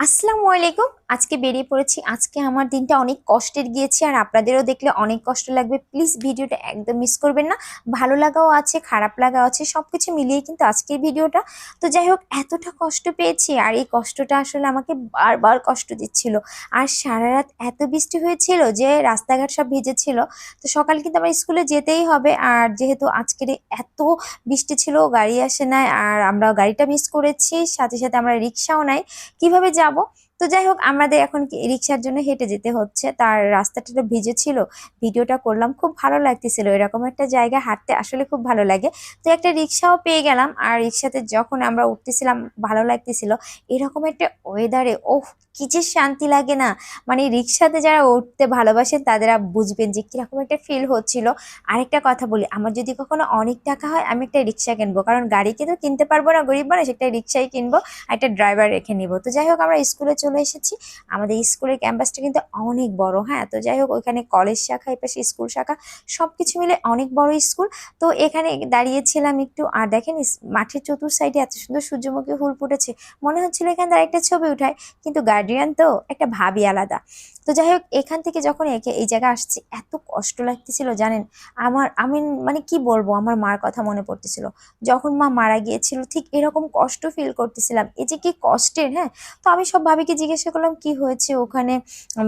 আসসালামু আলাইকুম। আজকে বেরিয়ে পড়েছি। আজকে আমার দিনটা অনেক কষ্টের গিয়েছে আর আপনাদেরও দেখলে অনেক কষ্ট লাগবে। প্লিজ ভিডিওটা একদম মিস করবেন না। ভালো লাগাও আছে, খারাপ লাগাও আছে সব কিছু মিলিয়ে কিন্তু আজকের ভিডিওটা। তো যাই হোক, এতটা কষ্ট পেয়েছি আর এই কষ্টটা আসলে আমাকে বারবার কষ্ট দিচ্ছিল। আর সারা রাত এত বৃষ্টি হয়েছিল যে রাস্তাঘাট সব ভিজেছিল। তো সকাল কিন্তু আমার স্কুলে যেতেই হবে। আর যেহেতু আজকের এত বৃষ্টি ছিল, গাড়ি আসে নাই আর আমরা গাড়িটা মিস করেছি, সাথে সাথে আমরা রিক্সাও নাই। কীভাবে যাব তো যাই হোক, আমাদের এখন রিক্সার জন্য হেঁটে যেতে হচ্ছে। তার রাস্তাটা তো ভিজে ছিল, ভিডিওটা করলাম, খুব ভালো লাগতেছিল। এরকম একটা জায়গা হাঁটতে আসলে খুব ভালো লাগে। তো একটা রিক্সাও পেয়ে গেলাম, আর রিক্সাতে যখন আমরা উঠতেছিলাম, ভালো লাগতেছিল। এরকম একটা ওয়েদারে ওহ, কি যে শান্তি লাগে না। মানে রিক্সাতে যারা উঠতে ভালোবাসেন তারা বুঝবেন যে কীরকম একটা ফিল হচ্ছিল। আরেকটা কথা বলি, আমার যদি কখনো অনেক টাকা হয়, আমি একটা রিক্সা কিনবো। কারণ গাড়িকে তো কিনতে পারব না, গরিব মানুষ, একটা রিক্সাই কিনবো, একটা ড্রাইভার রেখে নিব। তো যাই হোক, আমরা স্কুলে চলে এসেছি। আমাদের স্কুলের ক্যাম্পাসটা কিন্তু অনেক বড় হ্যাঁ? তো যাই হোক, ওইখানে কলেজ শাখা এই পাশে স্কুল শাখা সব কিছু মিলে অনেক বড় স্কুল। তো এখানে দাঁড়িয়েছিলাম একটু, আর দেখেন মাঠের চতুর সাইডে এত সুন্দর সূর্যমুখী ফুল ফুটেছে। মনে হচ্ছিল এখানে একটা ছবি উঠায়, কিন্তু গার্ডিয়ান তো একটা ভাবি আলাদা। তো যাই হোক, এখান থেকে যখন একে এই জায়গায় আসছি, এত কষ্ট লাগতেছিল, জানেন? আমার, আমি মানে কি বলব, আমার মার কথা মনে পড়তেছিল। যখন মা মারা গিয়েছিল, ঠিক এরকম কষ্ট ফিল করতেছিলাম। এই যে কি কষ্টের হ্যাঁ? তো আমি সব ভাবিকে জিজ্ঞাসা করলাম, কি হয়েছে? ওখানে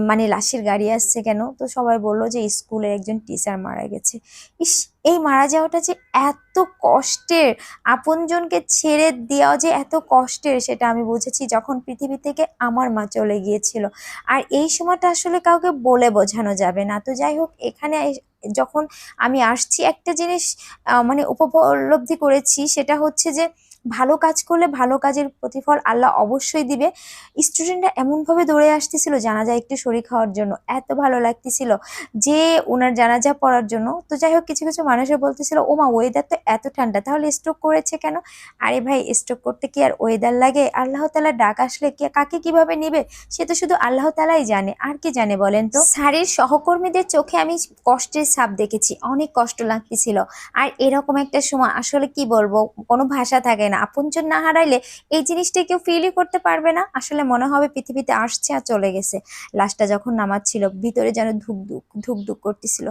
মানে লাশের গাড়ি আসছে কেন? তো সবাই বলল যে স্কুলে একজন টিচার মারা গেছে। ইস, এই মারা যাওয়াটা যে এত কষ্টের, আপনজনকে ছেড়ে দেওয়া যে এত কষ্টের, সেটা আমি বুঝেছি যখন পৃথিবী থেকে আমার মা চলে গিয়েছিল। আর এই সময়টা আসলে কাউকে বলে বোঝানো যাবে না। তো যাই হোক, এখানে যখন আমি আসছি, একটা জিনিস মানে উপলব্ধি করেছি, সেটা হচ্ছে যে ভালো কাজ করলে ভালো কাজের প্রতিফল আল্লাহ অবশ্যই দিবে। স্টুডেন্টরা এমনভাবে দৌড়ে আসতেছিল, জানাজা একটু শরীর খাওয়ার জন্য। এত ভালো লাগতেছিল যে ওনার জানাজা পড়ার জন্য। তো যাই হোক, কিছু কিছু মানুষের বলতেছিল, ও মা ওয়েদার তো এত ঠান্ডা, তাহলে স্ট্রোক করেছে কেন? আরে ভাই স্ট্রোক করতে কি আর ওয়েদার লাগে? আল্লাহ তালা ডাক আসলে কাকে কীভাবে নিবে? সে তো শুধু আল্লাহ তালাই জানে, আর কি জানে বলেন তো? স্যারের সহকর্মীদের চোখে আমি কষ্টের ছাপ দেখেছি, অনেক কষ্ট লাগতেছিল। আর এরকম একটা সময় আসলে কি বলব? কোনো ভাষা থাকে না। আপনজন না হারাইলে এই জিনিসটা কেউ ফিলই করতে পারবে না। আসলে মনে হবে পৃথিবীতে আসছে আর চলে গেছে। লাশটা যখন নামাচ্ছিল ভিতরে যেন ধুক ধুক ধুক ধুক করতেছিল।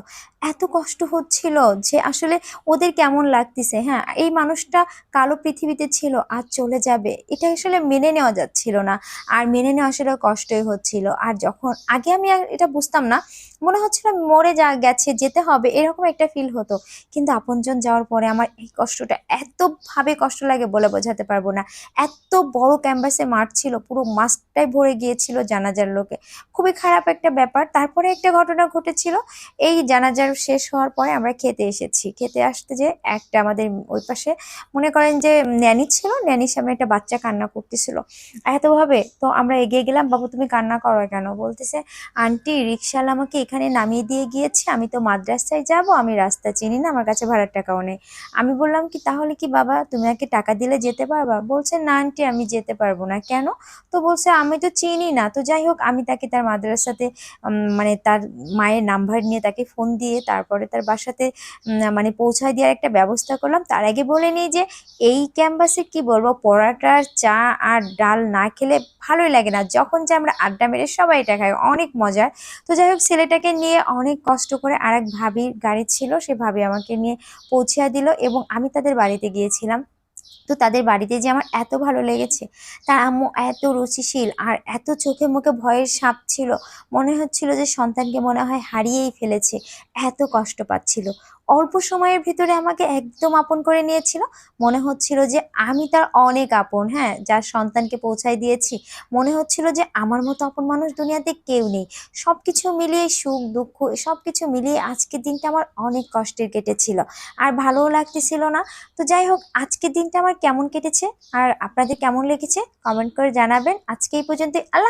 এত কষ্ট হচ্ছিল যে আসলে ওদের কেমন লাগতেছে হ্যাঁ? এই মানুষটা কালো পৃথিবীতে ছিল আর চলে যাবে। এটা আসলে মেনে নেওয়া যাচ্ছিল না। আর মেনে নেওয়া আসলে কষ্টই হচ্ছিল। আর যখন, আগে আমি এটা বুঝতাম না মনে হচ্ছিল মরে যা, গেছে, যেতে হবে, এরকম একটা ফিল হতো। কিন্তু আপনজন যাওয়ার পরে আমার এই কষ্টটা এতভাবে কষ্ট লাগে বলে বোঝাতে পারব না। এত বড় ক্যাম্পাসে মাঠ ছিল, পুরো মাঠটাই ভরে গিয়েছিল জানাজার লোকে। খুবই খারাপ একটা ব্যাপার। তারপরে একটা ঘটনা ঘটেছিল। এই জানাজার শেষ হওয়ার পরে আমরা খেতে এসেছি। খেতে আসতে যে একটা আমাদের ওই পাশে মনে করেন যে ন্যানি ছিল, ন্যানির সামনে একটা বাচ্চা কান্না করতেছিল। এতভাবে তো আমরা এগিয়ে গেলাম, বাবু, তুমি কান্না করো কেন? বলতেছে, আন্টি রিক্সাওয়ালা আমাকে এখানে নামিয়ে দিয়ে গিয়েছে। আমি তো মাদ্রাসায় যাব, আমি রাস্তা চিনি না, আমার কাছে ভাড়ার টাকাও নেই। আমি বললাম, কি তাহলে কি বাবা? তুমি আগে টাকা দিলে যেতে পারবা? বলছে, না আন্টি, আমি যেতে পারব না। কেন? তো বলছে আমি তো চিনি না। তো যাই হোক, আমি তাকে তার মাদ্রাসাতে মানে তার মায়ের নাম্বার নিয়ে তাকে ফোন দিয়ে তারপরে তার বাসাতে মানে পৌঁছায় দেওয়ার একটা ব্যবস্থা করলাম। তার আগে বলে নিই যে, এই ক্যাম্পাসে কি বলব, পরাটার চা আর ডাল না খেলে ভালোই লাগে না। যখন যে আমরা আড্ডা মেরে সবাই এটা খাই, অনেক মজার তো যাই হোক, ছেলেটাকে নিয়ে অনেক কষ্ট করে আর এক ভাবির গাড়ি ছিল, সে ভাবি আমাকে নিয়ে পৌঁছিয়ে দিল এবং আমি তাদের বাড়িতে গিয়েছিলাম। তো তাদের বাড়িতে যে আমার এত ভালো লেগেছে, তার আম্মু এত রুচিশীল আর এত চোখে মুখে ভয়ের সাপ ছিল, মনে হচ্ছিল যে সন্তানকে মনে হয় হারিয়েই ফেলেছে, এত কষ্ট পাচ্ছিল। অল্প সময়ের ভিতরে আমাকে একদম আপন করে নিয়েছিল। মনে হচ্ছিল যে আমি তার অনেক আপন হ্যাঁ যার সন্তানকে পৌঁছায় দিয়েছি। মনে হচ্ছিল যে আমার মতো আপন মানুষ দুনিয়াতে কেউ নেই। সব কিছু মিলিয়ে সুখ, দুঃখ সব কিছু মিলিয়ে আজকের দিনটা আমার অনেক কষ্টের কেটেছিল। আর ভালোও লাগতেছিল না। তো যাই হোক, আজকের দিনটা আমার কেমন কেটেছে? আর আপনাদের কেমন লেগেছে? কমেন্ট করে জানাবেন। আজকে এই পর্যন্ত আল্লাহ